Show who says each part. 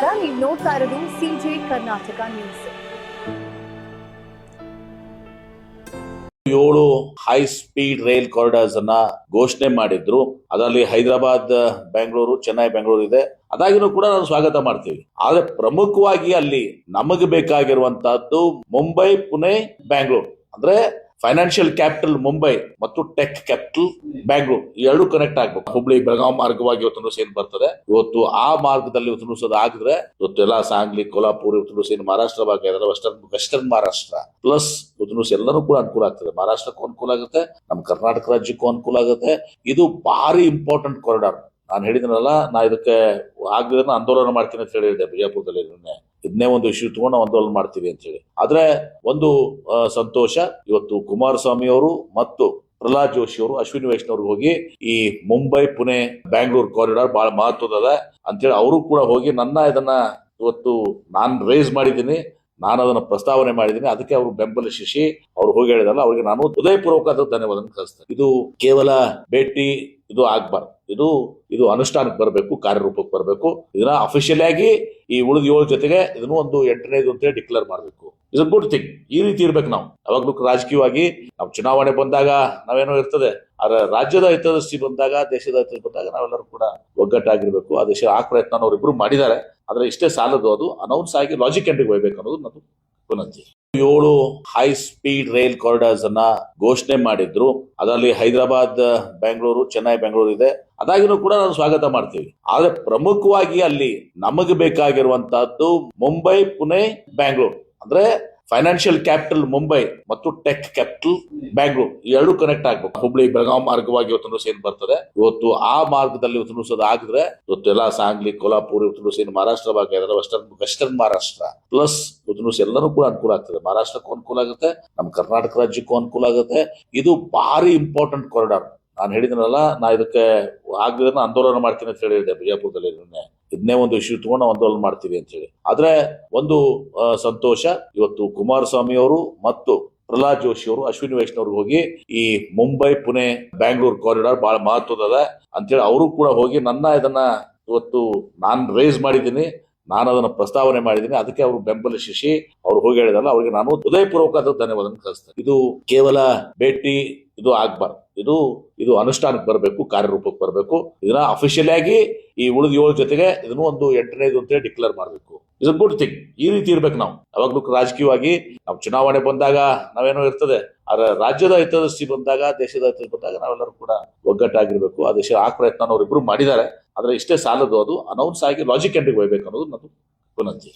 Speaker 1: ನಮಸ್ಕಾರ. ನೀವು ನೋಡ್ತಾ ಇರೋದು ಸಿಜೆ ಕರ್ನಾಟಕ ನ್ಯೂಸ್.
Speaker 2: ಏಳು ಹೈ ಸ್ಪೀಡ್ ರೈಲ್ ಕಾರಿಡಾರ್ಸ್ ಅನ್ನ ಘೋಷಣೆ ಮಾಡಿದ್ರು. ಅದರಲ್ಲಿ ಹೈದರಾಬಾದ್, ಬೆಂಗಳೂರು, ಚೆನ್ನೈ, ಬೆಂಗಳೂರು ಇದೆ. ಅದಾಗಿನೂ ಕೂಡ ನಾವು ಸ್ವಾಗತ ಮಾಡ್ತೀವಿ. ಆದ್ರೆ ಪ್ರಮುಖವಾಗಿ ಅಲ್ಲಿ ನಮಗೆ ಬೇಕಾಗಿರುವಂತಹದ್ದು ಮುಂಬೈ, ಪುಣೆ ಬ್ಯಾಂಗ್ಳೂರ್ ಅಂದ್ರೆ ಫೈನಾನ್ಷಿಯಲ್ ಕ್ಯಾಪಿಟಲ್ ಮುಂಬೈ ಮತ್ತು ಟೆಕ್ ಕ್ಯಾಪಿಟಲ್ ಬ್ಯಾಂಗ್ಳೂರ್ ಎರಡು ಕನೆಕ್ಟ್ ಆಗ್ಬೇಕು. ಹುಬ್ಳಿ ಬೆಳಗಾವಿ ಮಾರ್ಗವಾಗಿ ಇವತ್ತು ಏನು ಬರ್ತದೆ. ಇವತ್ತು ಆ ಮಾರ್ಗದಲ್ಲಿ ಇವತ್ತು ನುಸೋದು ಆಗಿದ್ರೆ ಇವತ್ತು ಎಲ್ಲ ಸಾಂಗ್ಲಿ ಕೊಲ್ಹಾಪುರ್ ಇವತ್ತು ಏನು ಮಹಾರಾಷ್ಟ್ರ ಭಾಗ ವೆಸ್ಟರ್ನ್ ವೆಸ್ಟರ್ನ್ ಮಹಾರಾಷ್ಟ್ರ. ಪ್ಲಸ್ ಇವತ್ತು ಎಲ್ಲರೂ ಕೂಡ ಅನುಕೂಲ ಆಗ್ತದೆ. ಮಹಾರಾಷ್ಟ್ರಕ್ಕೂ ಅನುಕೂಲ ಆಗುತ್ತೆ, ನಮ್ಮ ಕರ್ನಾಟಕ ರಾಜ್ಯಕ್ಕೂ ಅನುಕೂಲ ಆಗುತ್ತೆ. ಇದು ಭಾರಿ ಇಂಪಾರ್ಟೆಂಟ್ ಕಾರಿಡಾರ್ ನಾನು ಹೇಳಿದ್ನಲ್ಲ, ನಾ ಇದಕ್ಕೆ ಆಗದಿದ್ರೆ ಆಂದೋಲನ ಮಾಡ್ತೀನಿ ಅಂತ ಹೇಳಿದೆ ಬಿಜಾಪುರದಲ್ಲಿ ನಿನ್ನೆ ಇದನ್ನೇ ಒಂದು ಇಶ್ಯೂ ತಗೊಂಡು ಆಂದೋಲನ ಮಾಡ್ತೀವಿ ಅಂತ ಹೇಳಿ ಆದ್ರೆ ಒಂದು ಸಂತೋಷ, ಇವತ್ತು ಕುಮಾರಸ್ವಾಮಿ ಅವರು ಮತ್ತು ಪ್ರಹ್ಲಾದ್ ಜೋಶಿ ಅವರು, ಅಶ್ವಿನಿ ವೈಷ್ಣವ್ ಹೋಗಿ ಈ ಮುಂಬೈ, ಪುಣೆ, ಬ್ಯಾಂಗ್ಳೂರ್ ಕಾರಿಡಾರ್ ಬಹಳ ಮಹತ್ವದ ಅಂತೇಳಿ ಅವರು ಕೂಡ ಹೋಗಿ ನನ್ನ ಇದನ್ನ ಇವತ್ತು ನಾನು ರೇಸ್ ಮಾಡಿದ್ದೀನಿ, ನಾನು ಅದನ್ನು ಪ್ರಸ್ತಾವನೆ ಮಾಡಿದ್ದೀನಿ, ಅದಕ್ಕೆ ಅವರು ಬೆಂಬಲಿಸಿ ಅವ್ರು ಹೋಗಿ ಹೇಳಿದಲ್ಲ ಅವರಿಗೆ ನಾನು ಹೃದಯಪೂರ್ವಕವಾದ ಧನ್ಯವಾದ ಕಳಿಸ್ತೇನೆ ಇದು ಕೇವಲ ಭೇಟಿ, ಇದು ಆಗ್ಬಾರ್ದು. ಇದು ಇದು ಅನುಷ್ಠಾನಕ್ಕೆ ಬರಬೇಕು, ಕಾರ್ಯರೂಪಕ್ಕೆ ಬರಬೇಕು. ಇದನ್ನ ಅಫಿಷಿಯಲ್ ಆಗಿ ಈ ಉಳಿದ ಏಳು ಜೊತೆಗೆ ಇದನ್ನು ಒಂದು ಎಂಟನೇದು ಅಂತ ಡಿಕ್ಲೇರ್ ಮಾಡಬೇಕು. ಇಸ್ ಗುಡ್ ಥಿಂಗ್ ಈ ರೀತಿ ಇರ್ಬೇಕು ನಾವು. ಯಾವಾಗ್ಲೂ ರಾಜಕೀಯವಾಗಿ ನಾವು ಚುನಾವಣೆ ಬಂದಾಗ ನಾವೇನೋ ಇರ್ತದೆ. ಆದ್ರೆ ರಾಜ್ಯದ ಹಿತದೃಷ್ಟಿ ಬಂದಾಗ, ದೇಶದ ಹಿತದೃಷ್ಟಿ ಬಂದಾಗ ನಾವೆಲ್ಲರೂ ಕೂಡ ಒಗ್ಗಟ್ಟಾಗಿರ್ಬೇಕು. ಆ ದೇಶ, ಆ ಪ್ರಯತ್ನ ಅವರಿಬ್ರು ಮಾಡಿದ್ದಾರೆ. ಆದ್ರೆ ಇಷ್ಟೇ ಸಾಲದು ಅದು. ಅನೌನ್ಸ್ ಆಗಿ ಲಾಜಿಕ್ ಎಂಡಿಗೆ ಹೋಗ್ಬೇಕು ಅನ್ನೋದು ನನ್ನ ವಿನಂತಿ ಏಳು ಹೈ ಸ್ಪೀಡ್ ರೈಲ್ ಕಾರಿಡಾರ್ಸ್ ಅನ್ನ ಘೋಷಣೆ ಮಾಡಿದ್ರು. ಅದರಲ್ಲಿ ಹೈದರಾಬಾದ್, ಬೆಂಗಳೂರು, ಚೆನ್ನೈ, ಬೆಂಗಳೂರು ಇದೆ. ಅದಾಗಿನೂ ಕೂಡ ನಾವು ಸ್ವಾಗತ ಮಾಡ್ತೀವಿ ಆದ್ರೆ ಪ್ರಮುಖವಾಗಿ ಅಲ್ಲಿ ನಮಗೆ ಬೇಕಾಗಿರುವಂತಹದ್ದು ಮುಂಬೈ, ಪುಣೆ, ಬೆಂಗಳೂರು. ಅಂದ್ರೆ ಫೈನಾನ್ಷಿಯಲ್ ಕ್ಯಾಪಿಟಲ್ ಮುಂಬೈ ಮತ್ತು ಟೆಕ್ ಕ್ಯಾಪಿಟಲ್ ಬ್ಯಾಂಗ್ಳೂರ್ ಎರಡು ಕನೆಕ್ಟ್ ಆಗ್ಬೇಕು. ಹುಬ್ಳಿ ಬೆಳಗಾವಿ ಮಾರ್ಗವಾಗಿ ಇವತ್ತು ಸೇನ್ ಬರ್ತದೆ? ಇವತ್ತು ಆ ಮಾರ್ಗದಲ್ಲಿ ಇವತ್ತು ನುಸೋದು ಆಗಿದ್ರೆ ಇವತ್ತು ಎಲ್ಲ ಸಾಂಗ್ಲಿ ಕೋಲಾಪುರ ಇವತ್ತು ಏನು ಮಹಾರಾಷ್ಟ್ರ ಭಾಗ ಇದೆ ವೆಸ್ಟರ್ನ್ ವೆಸ್ಟರ್ನ್ ಮಹಾರಾಷ್ಟ್ರ ಪ್ಲಸ್ ಇವತ್ತು ನ್ಯೂಸ್ ಎಲ್ಲರೂ ಕೂಡ ಅನುಕೂಲ ಆಗ್ತದೆ. ಮಹಾರಾಷ್ಟ್ರಕ್ಕೂ ಅನುಕೂಲ ಆಗುತ್ತೆ. ನಮ್ಮ ಕರ್ನಾಟಕ ರಾಜ್ಯಕ್ಕೂ ಅನುಕೂಲ ಆಗುತ್ತೆ. ಇದು ಭಾರಿ ಇಂಪಾರ್ಟೆಂಟ್ ಕಾರಿಡಾರ್ ನಾನು ಹೇಳಿದ್ನಲ್ಲ, ನಾ ಇದಕ್ಕೆ ಆಗದಿದ್ರೆ ಆಂದೋಲನ ಮಾಡ್ತೀನಿ ಅಂತ ಹೇಳಿದೆ. ಬಿಜಾಪುರದಲ್ಲಿ ನಿನ್ನೆ ಇದನ್ನೇ ಒಂದು ಇಶ್ಯೂ ತಗೊಂಡು ಆಂದೋಲನ ಮಾಡ್ತೀವಿ ಅಂತ ಹೇಳಿ ಆದ್ರೆ ಒಂದು ಸಂತೋಷ, ಇವತ್ತು ಕುಮಾರಸ್ವಾಮಿ ಅವರು ಮತ್ತು ಪ್ರಹ್ಲಾದ್ ಜೋಶಿ ಅವರು ಅಶ್ವಿನಿ ವೈಷ್ಣವ್ ಹೋಗಿ ಈ ಮುಂಬೈ, ಪುಣೆ, ಬ್ಯಾಂಗ್ಳೂರ್ ಕಾರಿಡಾರ್ ಬಹಳ ಮಹತ್ವದ ಅಂತೇಳಿ ಅವರು ಕೂಡ ಹೋಗಿ ನನ್ನ ಇದನ್ನ ಇವತ್ತು ನಾನು ರೇಸ್ ಮಾಡಿದ್ದೀನಿ. ನಾನು ಅದನ್ನು ಪ್ರಸ್ತಾವನೆ ಮಾಡಿದ್ದೀನಿ. ಅದಕ್ಕೆ ಅವರು ಬೆಂಬಲಿಸಿ ಅವರು ಹೋಗಿ ಹೇಳಿದಲ್ಲ ಅವರಿಗೆ ನಾನು ಹೃದಯಪೂರ್ವಕವಾದ ಧನ್ಯವಾದ ಕಳಿಸ್ತೇನೆ ಇದು ಕೇವಲ ಭೇಟಿ, ಇದು ಆಗ್ಬಾರ್ದು. ಇದು ಇದು ಅನುಷ್ಠಾನಕ್ಕೆ ಬರಬೇಕು, ಕಾರ್ಯರೂಪಕ್ಕೆ ಬರಬೇಕು. ಇದನ್ನ ಅಫಿಷಿಯಲ್ ಆಗಿ ಈ ಉಳಿದ ಏಳು ಜೊತೆಗೆ ಇದನ್ನು ಒಂದು ಎಂಟನೇದು ಅಂತೇಳಿ ಡಿಕ್ಲೇರ್ ಮಾಡಬೇಕು. ಇಸ್ ಗುಡ್ ಥಿಂಗ್ ಈ ರೀತಿ ಇರ್ಬೇಕು ನಾವು. ಯಾವಾಗ್ಲೂ ರಾಜಕೀಯವಾಗಿ ನಾವು ಚುನಾವಣೆ ಬಂದಾಗ ನಾವೇನೋ ಇರ್ತದೆ. ಆದ್ರೆ ರಾಜ್ಯದ ಹಿತದೃಷ್ಟಿ ಬಂದಾಗ, ದೇಶದ ಹಿತದೃಷ್ಟಿ ಬಂದಾಗ ನಾವೆಲ್ಲರೂ ಕೂಡ ಒಗ್ಗಟ್ಟಾಗಿರ್ಬೇಕು. ಆ ದೇಶ ಆ ಪ್ರಯತ್ನ ಅವರಿಬ್ರು ಮಾಡಿದ್ದಾರೆ. ಆದ್ರೆ ಇಷ್ಟೇ ಸಾಲದು ಅದು. ಅನೌನ್ಸ್ ಆಗಿ ಲಾಜಿಕ್ ಎಂಟ್ರಿಗೆ ಹೋಗ್ಬೇಕು ಅನ್ನೋದು ನನ್ನದು ವಿನಂತಿ